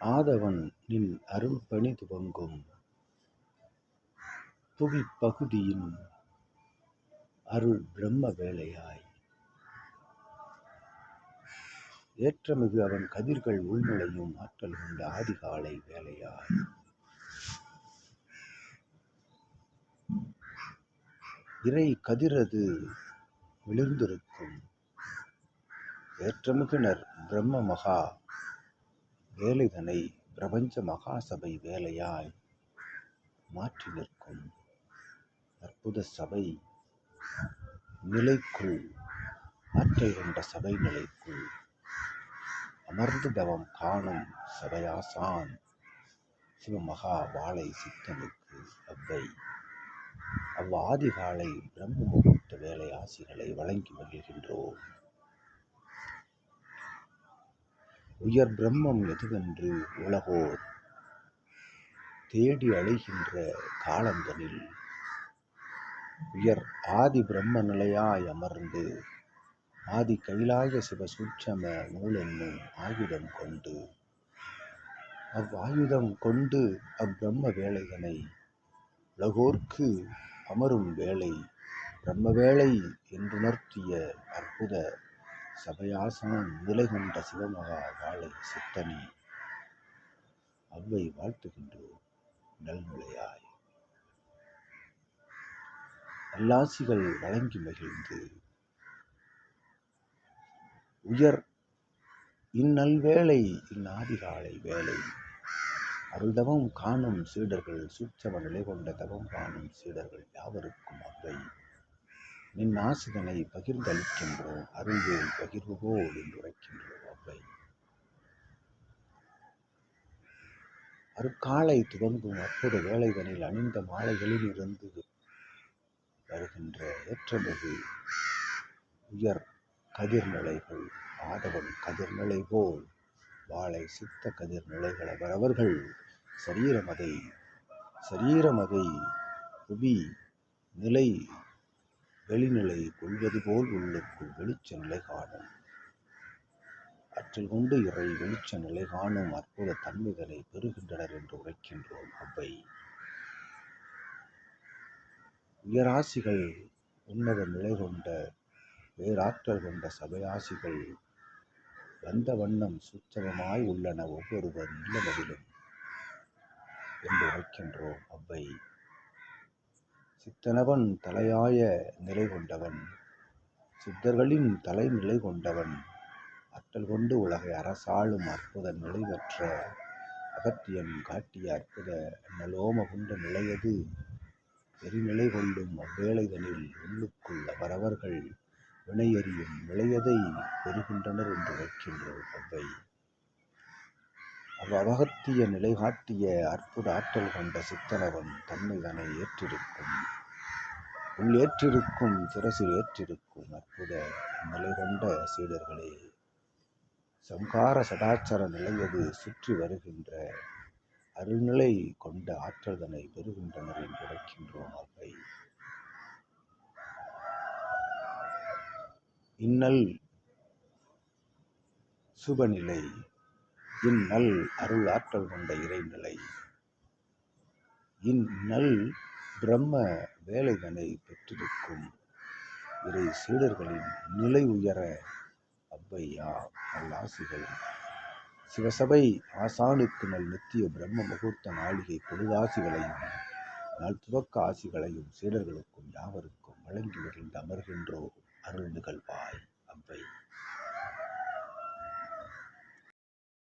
ஆதவன் நின் அரும்பணி துவங்கும். புவிப்பகுதியின் அருள் பிரம்ம வேலையாய். ஏற்றமிகு அவன் கதிர்கள் உள்நுழையும் ஆற்றல் கொண்ட ஆதிகாலை வேலையாய். இறை கதிரது விழுந்திருக்கும். ஏற்றமிகுனர் பிரம்ம மகா வேலைதனை பிரபஞ்ச மகாசபை வேலையாய் மாற்றி நிற்கும். அற்புத சபை நிலைக்குள் ஆற்றல் கொண்ட சபை நிலைக்குள் அமர்ந்து தவம் காணும் சபையாசான் சிவமகா வாழை சித்தனுக்கு அவ்வை. அவ்வாதிகாலை பிரம்ம முகூர்த்த வேலை ஆசிகளை வழங்கி வருகின்றோம் உயர் பிரம்மம் எதுவென்று உலகோர் தேடி அழைகின்ற காலந்தனில் உயர் ஆதி பிரம்ம நிலையாய் அமர்ந்து ஆதி கைலாய சிவ சூட்சம நூல் ஆயுதம் கொண்டு அவ்வாயுதம் கொண்டு அப்பிரம்ம வேலைகளை உலகோர்க்கு அமரும் வேலை பிரம்ம வேலை என்றுணர்த்திய அற்புத சபையாசனம் நிலை கொண்ட சிவமகா வாழை சித்தனி. அவ்வை வாழ்த்துகின்றோம் நல்முலையாய். நல்லாசிகள் வழங்கி மகிழ்ந்து உயர் இந்நல்வேளை இந்நாதிகாலை வேலை அருள்தவம் காணும் சீடர்கள் சூட்சம நிலை கொண்ட தவம் காணும் சீடர்கள் யாவருக்கும் அவ்வை. நின் ஆசிதனை பகிர்ந்தளிக்கின்றோம் அருள்வேல் பகிர்வுகோல் என்று உரைக்கின்றோம் அவ்வை. அருக்காலை துவங்கும் அற்புத வேலைதனில் அணிந்த மாலைகளில் இருந்து வருகின்ற ஏற்றமிகு உயர் கதிர்நிலைகள் ஆதவன் கதிர்நிலை போல் வாழை சித்த கதிர்நிலைகள் அவரவர்கள் சரீரமதை சரீரமதை புவி நிலை வெளிநிலை கொள்வது போல் உள்ளுக்குள் வெளிச்ச நிலை காணும். அற்றில் கொண்டு இறை வெளிச்ச நிலை காணும் அற்புத தன்மைகளை பெறுகின்றனர் என்று உரைக்கின்றோம் அவ்வை. உயராசிகள் உன்னத நிலை கொண்ட பேராற்றல் கொண்ட சபையாசிகள் வந்த வண்ணம் சூச்சகமாய் உள்ளன ஒவ்வொருவர் இல்லமதிலும் என்று உரைக்கின்றோம் அவ்வை. சித்தனவன் தலையாய நிலை கொண்டவன். சித்தர்களின் தலைநிலை கொண்டவன். ஆற்றல் கொண்டு உலகை அரசாளும் அற்புத நிலை பெற்ற அகத்தியன் காட்டிய அற்புத நலோம குண்ட நிலையது எரிநிலை கொள்ளும் அவ்வேளைதனில் உள்ளுக்குள் அவரவர்கள் வினையறியும் நிலையதை பெறுகின்றனர் என்று வைக்கின்ற அவ்வை. அவ்வகத்திய நிலை காட்டிய அற்புத ஆற்றல் கொண்ட சித்தனவன் தன்மைதனை ஏற்றிருக்கும். உள் ஏற்றிருக்கும் சிரசில் ஏற்றிருக்கும் அற்புத நிலை கொண்ட சீடர்களே சங்கார சதாச்சார நிலையது சுற்றி வருகின்ற அருள்நிலை கொண்ட ஆற்றல்தனை பெறுகின்றனர் என்று உரைக்கின்றோம் அவை இன்னல் சுபநிலை இந்நல் அருள் ஆற்றல் கொண்ட இறைநிலை. இந்நல் பிரம்ம வேலைதனை பெற்றிருக்கும் இறை சீடர்களின் நிலை உயர அவ்வையா நல்லாசிகள். சிவசபை ஆசானுக்கு நல் நித்திய பிரம்ம முகூர்த்த நாளிகை பொழுதாசிகளையும் நாள் துவக்க ஆசிகளையும் சீடர்களுக்கும் யாவருக்கும் வழங்கி மகிழ்ந்து அமர்கின்றோ அருள் நிகழ்வாய்